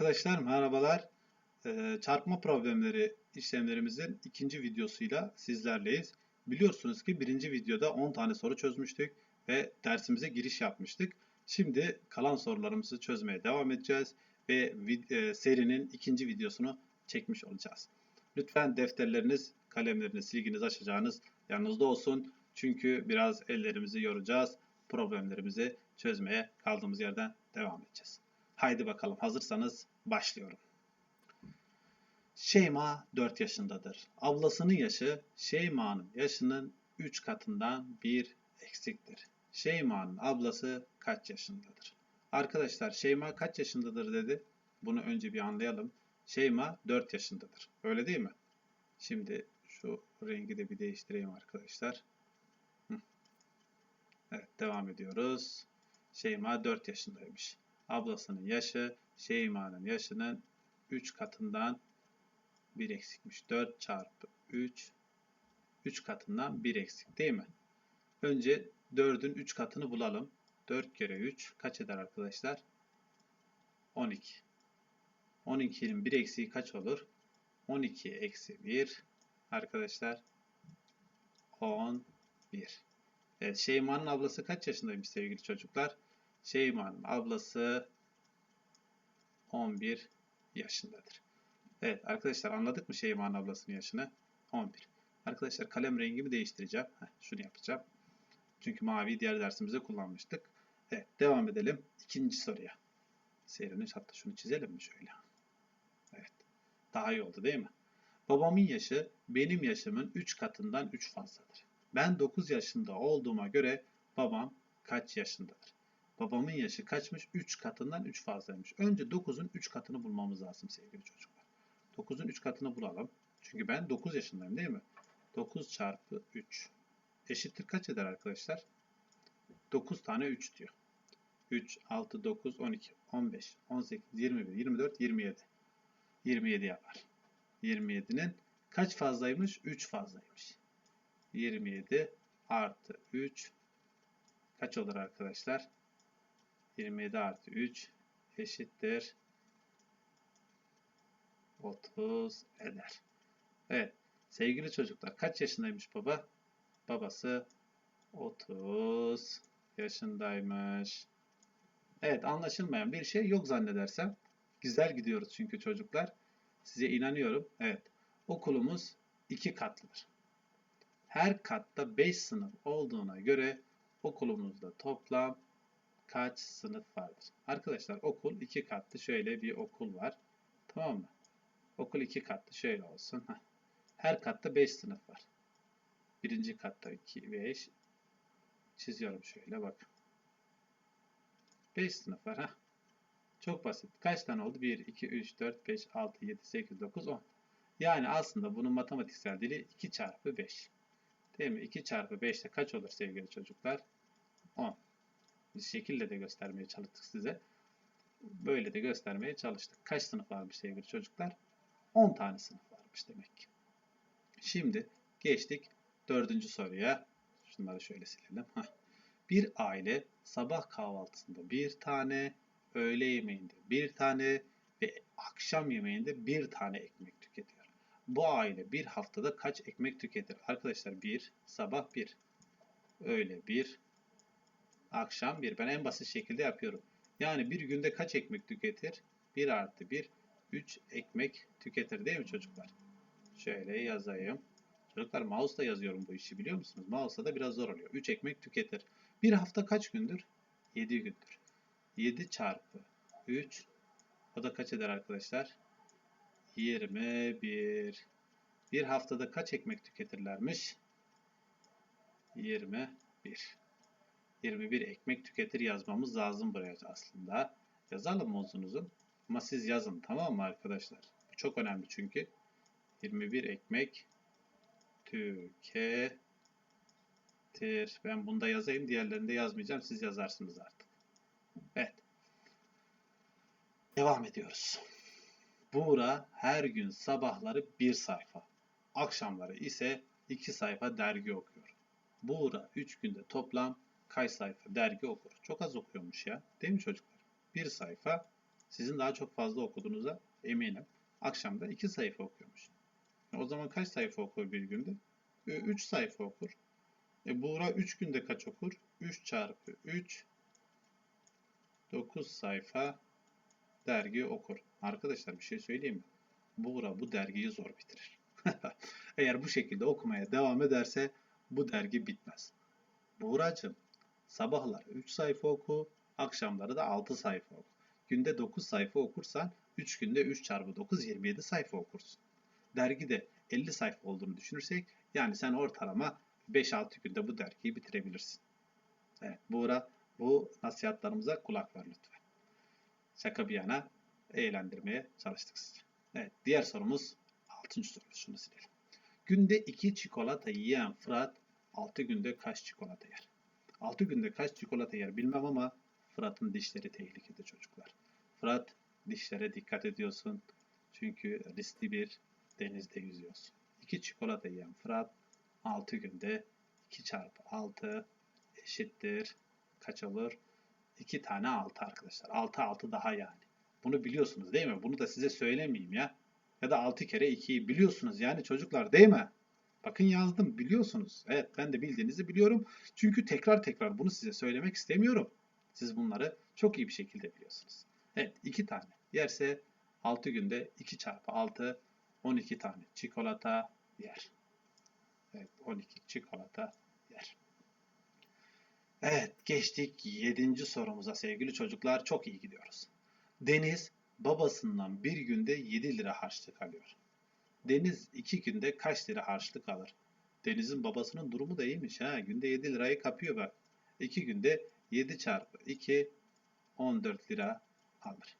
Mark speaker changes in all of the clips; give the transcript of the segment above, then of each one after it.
Speaker 1: arkadaşlar merhabalar. Ee, çarpma problemleri işlemlerimizin ikinci videosuyla sizlerleyiz. Biliyorsunuz ki birinci videoda 10 tane soru çözmüştük ve dersimize giriş yapmıştık. Şimdi kalan sorularımızı çözmeye devam edeceğiz ve e, serinin ikinci videosunu çekmiş olacağız. Lütfen defterleriniz, kalemleriniz, silginiz açacağınız yanınızda olsun. Çünkü biraz ellerimizi yoracağız. Problemlerimizi çözmeye kaldığımız yerden devam edeceğiz. Haydi bakalım hazırsanız başlıyorum. Şeyma 4 yaşındadır. Ablasının yaşı Şeyma'nın yaşının 3 katından 1 eksiktir. Şeyma'nın ablası kaç yaşındadır? Arkadaşlar Şeyma kaç yaşındadır dedi. Bunu önce bir anlayalım. Şeyma 4 yaşındadır. Öyle değil mi? Şimdi şu rengi de bir değiştireyim arkadaşlar. Evet devam ediyoruz. Şeyma 4 yaşındaymış. Ablasının yaşı Şeyma'nın yaşının 3 katından 1 eksikmiş. 4 çarpı 3 3 katından 1 eksik değil mi? Önce 4'ün 3 katını bulalım. 4 kere 3 kaç eder arkadaşlar? 12. 12'nin 1 eksiği kaç olur? 12 eksi 1 arkadaşlar 11. Evet, Şeyma'nın ablası kaç yaşındaymış sevgili çocuklar? Şeyma'nın ablası 11 yaşındadır. Evet arkadaşlar anladık mı Şeyma'nın ablasının yaşını? 11. Arkadaşlar kalem rengimi değiştireceğim. Heh, şunu yapacağım. Çünkü mavi diğer dersimizde kullanmıştık. Evet devam edelim. ikinci soruya. Serinin hatta şunu çizelim mi şöyle? Evet. Daha iyi oldu değil mi? Babamın yaşı benim yaşımın 3 katından 3 fazladır. Ben 9 yaşında olduğuma göre babam kaç yaşındadır? Babamın yaşı kaçmış? 3 katından 3 fazlaymış. Önce 9'un 3 katını bulmamız lazım sevgili çocuklar. 9'un 3 katını bulalım. Çünkü ben 9 yaşındayım değil mi? 9 çarpı 3 eşittir kaç eder arkadaşlar? 9 tane 3 diyor. 3, 6, 9, 12, 15, 18, 21, 24, 27. 27 yapar. 27'nin kaç fazlaymış? 3 fazlaymış. 27 artı 3 kaç olur arkadaşlar? 27 artı 3 eşittir 30 eder. Evet. Sevgili çocuklar kaç yaşındaymış baba? Babası 30 yaşındaymış. Evet anlaşılmayan bir şey yok zannedersem. Güzel gidiyoruz çünkü çocuklar. Size inanıyorum. Evet. Okulumuz iki katlıdır. Her katta 5 sınıf olduğuna göre okulumuzda toplam kaç sınıf vardır? Arkadaşlar okul iki katlı şöyle bir okul var. Tamam mı? Okul iki katlı şöyle olsun. Her katta 5 sınıf var. Birinci katta 2, 5. Çiziyorum şöyle bak. 5 sınıf var. ha. Çok basit. Kaç tane oldu? 1, 2, 3, 4, 5, 6, 7, 8, 9, 10. Yani aslında bunun matematiksel dili 2 çarpı 5. Değil mi? 2 çarpı 5 de kaç olur sevgili çocuklar? 10. Biz şekille de göstermeye çalıştık size. Böyle de göstermeye çalıştık. Kaç sınıf varmış sevgili çocuklar? 10 tane sınıf varmış demek ki. Şimdi geçtik dördüncü soruya. Şunları şöyle silelim. Bir aile sabah kahvaltısında bir tane, öğle yemeğinde bir tane ve akşam yemeğinde bir tane ekmek tüketiyor. Bu aile bir haftada kaç ekmek tüketir? Arkadaşlar bir, sabah bir, öğle bir, akşam bir. Ben en basit şekilde yapıyorum. Yani bir günde kaç ekmek tüketir? 1 artı 1, 3 ekmek tüketir değil mi çocuklar? Şöyle yazayım. Çocuklar mouse'la yazıyorum bu işi biliyor musunuz? Mouse'la da biraz zor oluyor. 3 ekmek tüketir. Bir hafta kaç gündür? 7 gündür. 7 çarpı 3 o da kaç eder arkadaşlar? 21. Bir haftada kaç ekmek tüketirlermiş? 21. 21 ekmek tüketir yazmamız lazım buraya aslında. Yazalım mı uzun uzun? Ama siz yazın tamam mı arkadaşlar? Bu çok önemli çünkü. 21 ekmek tüketir. Ben bunda yazayım. Diğerlerinde yazmayacağım. Siz yazarsınız artık. Evet. Devam ediyoruz. Buğra her gün sabahları bir sayfa, akşamları ise iki sayfa dergi okuyor. Buğra 3 günde toplam kaç sayfa dergi okur? Çok az okuyormuş ya. Değil mi çocuklar? Bir sayfa Sizin daha çok fazla okuduğunuza eminim. Akşamda 2 sayfa okuyormuş. E, O zaman kaç sayfa okur bir günde? 3 sayfa okur. E Buğra 3 günde kaç okur? 3 çarpı 3 9 sayfa dergi okur. Arkadaşlar bir şey söyleyeyim mi? Buğra bu dergiyi zor bitirir. Eğer bu şekilde okumaya devam ederse bu dergi bitmez. Buğracığım sabahlar 3 sayfa oku, akşamları da 6 sayfa oku. Günde 9 sayfa okursan 3 günde 3 çarpı 9 27 sayfa okursun. Dergide 50 sayfa olduğunu düşünürsek yani sen ortalama 5-6 günde bu dergiyi bitirebilirsin. Evet Buğra bu nasihatlarımıza kulak ver lütfen. Şaka bir yana eğlendirmeye çalıştık sizi. Evet diğer sorumuz 6. sorumuz şunu silelim. Günde 2 çikolata yiyen Fırat 6 günde kaç çikolata yer? 6 günde kaç çikolata yer bilmem ama Fırat'ın dişleri tehlikede çocuklar. Fırat dişlere dikkat ediyorsun. Çünkü riskli bir denizde yüzüyorsun. 2 çikolata yiyen Fırat 6 günde 2 çarpı 6 eşittir. Kaç olur? 2 tane 6 arkadaşlar. 6 6 daha yani. Bunu biliyorsunuz değil mi? Bunu da size söylemeyeyim ya. Ya da 6 kere 2'yi biliyorsunuz yani çocuklar değil mi? Bakın yazdım biliyorsunuz. Evet ben de bildiğinizi biliyorum. Çünkü tekrar tekrar bunu size söylemek istemiyorum. Siz bunları çok iyi bir şekilde biliyorsunuz. Evet 2 tane yerse 6 günde 2 çarpı 6 12 tane çikolata yer. Evet 12 çikolata yer. Evet geçtik 7. sorumuza sevgili çocuklar. Çok iyi gidiyoruz. Deniz babasından bir günde 7 lira harçlık alıyor. Deniz 2 günde kaç lira harçlık alır? Deniz'in babasının durumu da iyiymiş ha. Günde 7 lirayı kapıyor bak. 2 günde 7 çarpı 2 14 lira alır.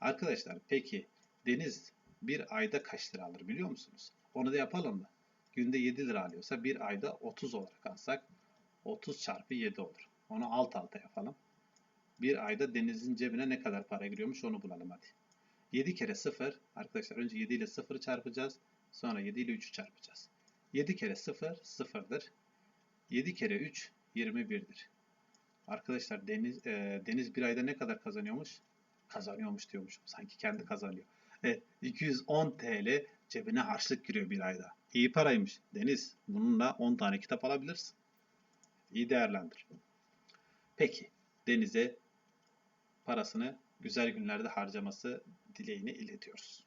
Speaker 1: Arkadaşlar peki Deniz bir ayda kaç lira alır biliyor musunuz? Onu da yapalım mı? Günde 7 lira alıyorsa bir ayda 30 olarak alsak 30 çarpı 7 olur. Onu alt alta yapalım. Bir ayda Deniz'in cebine ne kadar para giriyormuş onu bulalım hadi. 7 kere 0 arkadaşlar önce 7 ile 0'ı çarpacağız. Sonra 7 ile 3'ü çarpacağız. 7 kere 0 0'dır. 7 kere 3 21'dir. Arkadaşlar Deniz e, Deniz bir ayda ne kadar kazanıyormuş? Kazanıyormuş diyormuşum. Sanki kendi kazanıyor. Evet 210 TL cebine harçlık giriyor bir ayda. İyi paraymış. Deniz bununla 10 tane kitap alabilirsin. İyi değerlendir. Peki Deniz'e parasını güzel günlerde harcaması dileğini iletiyoruz.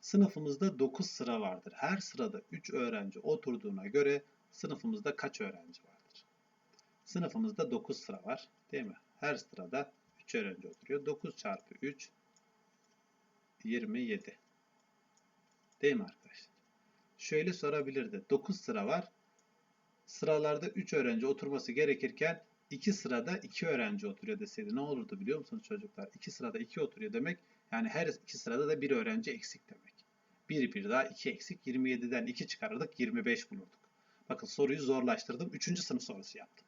Speaker 1: Sınıfımızda 9 sıra vardır. Her sırada 3 öğrenci oturduğuna göre sınıfımızda kaç öğrenci vardır? Sınıfımızda 9 sıra var değil mi? Her sırada 3 öğrenci oturuyor. 9 çarpı 3 27. Değil mi arkadaşlar? Şöyle sorabilirdi. 9 sıra var. Sıralarda 3 öğrenci oturması gerekirken 2 sırada 2 öğrenci oturuyor deseydi ne olurdu biliyor musunuz çocuklar? 2 sırada 2 oturuyor demek yani her iki sırada da bir öğrenci eksik demek. 1 bir daha 2 eksik 27'den 2 çıkarırdık 25 bulurduk. Bakın soruyu zorlaştırdım. 3. sınıf sorusu yaptım.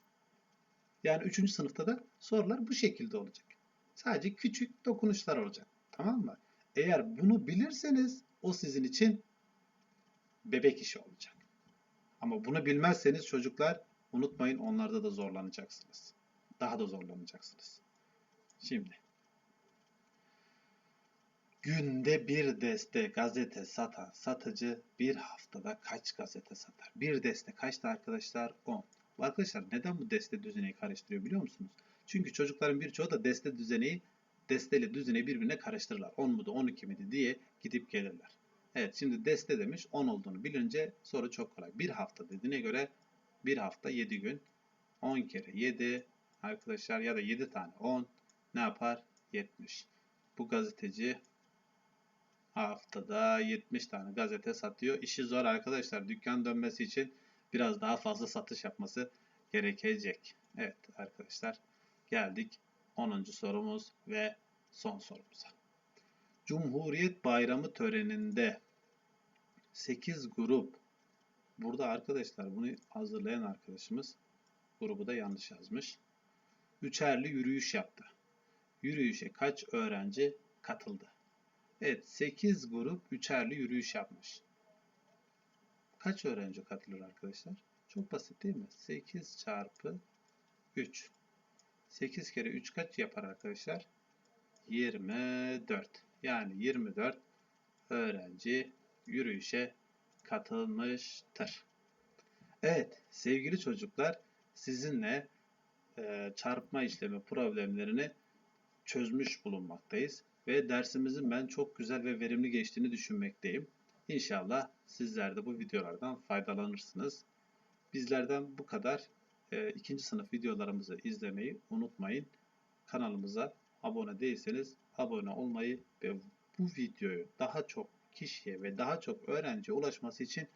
Speaker 1: Yani 3. sınıfta da sorular bu şekilde olacak. Sadece küçük dokunuşlar olacak. Tamam mı? Eğer bunu bilirseniz o sizin için bebek işi olacak. Ama bunu bilmezseniz çocuklar unutmayın onlarda da zorlanacaksınız. Daha da zorlanacaksınız. Şimdi günde bir deste gazete satan satıcı bir haftada kaç gazete satar? Bir deste kaçtı arkadaşlar? 10. Arkadaşlar neden bu deste düzeneyi karıştırıyor biliyor musunuz? Çünkü çocukların birçoğu da deste düzeneyi desteyle düzeneyi birbirine karıştırırlar. 10 mu da 12 miydi diye gidip gelirler. Evet şimdi deste demiş 10 olduğunu bilince soru çok kolay. Bir hafta dediğine göre bir hafta 7 gün 10 kere 7 arkadaşlar ya da 7 tane 10 ne yapar? 70. Bu gazeteci haftada 70 tane gazete satıyor. İşi zor arkadaşlar. Dükkan dönmesi için biraz daha fazla satış yapması gerekecek. Evet arkadaşlar geldik 10. sorumuz ve son sorumuza. Cumhuriyet Bayramı töreninde 8 grup burada arkadaşlar bunu hazırlayan arkadaşımız grubu da yanlış yazmış. Üçerli yürüyüş yaptı. Yürüyüşe kaç öğrenci katıldı? Evet 8 grup üçerli yürüyüş yapmış. Kaç öğrenci katılır arkadaşlar? Çok basit değil mi? 8 çarpı 3. 8 kere 3 kaç yapar arkadaşlar? 24. Yani 24 öğrenci yürüyüşe katılmıştır. Evet sevgili çocuklar sizinle e, çarpma işlemi problemlerini çözmüş bulunmaktayız. Ve dersimizin ben çok güzel ve verimli geçtiğini düşünmekteyim. İnşallah sizler de bu videolardan faydalanırsınız. Bizlerden bu kadar. E, ikinci sınıf videolarımızı izlemeyi unutmayın. Kanalımıza abone değilseniz abone olmayı ve bu videoyu daha çok kişiye ve daha çok öğrenciye ulaşması için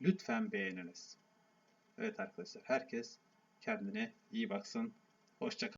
Speaker 1: lütfen beğeniniz. Evet arkadaşlar herkes kendine iyi baksın. Hoşçakalın.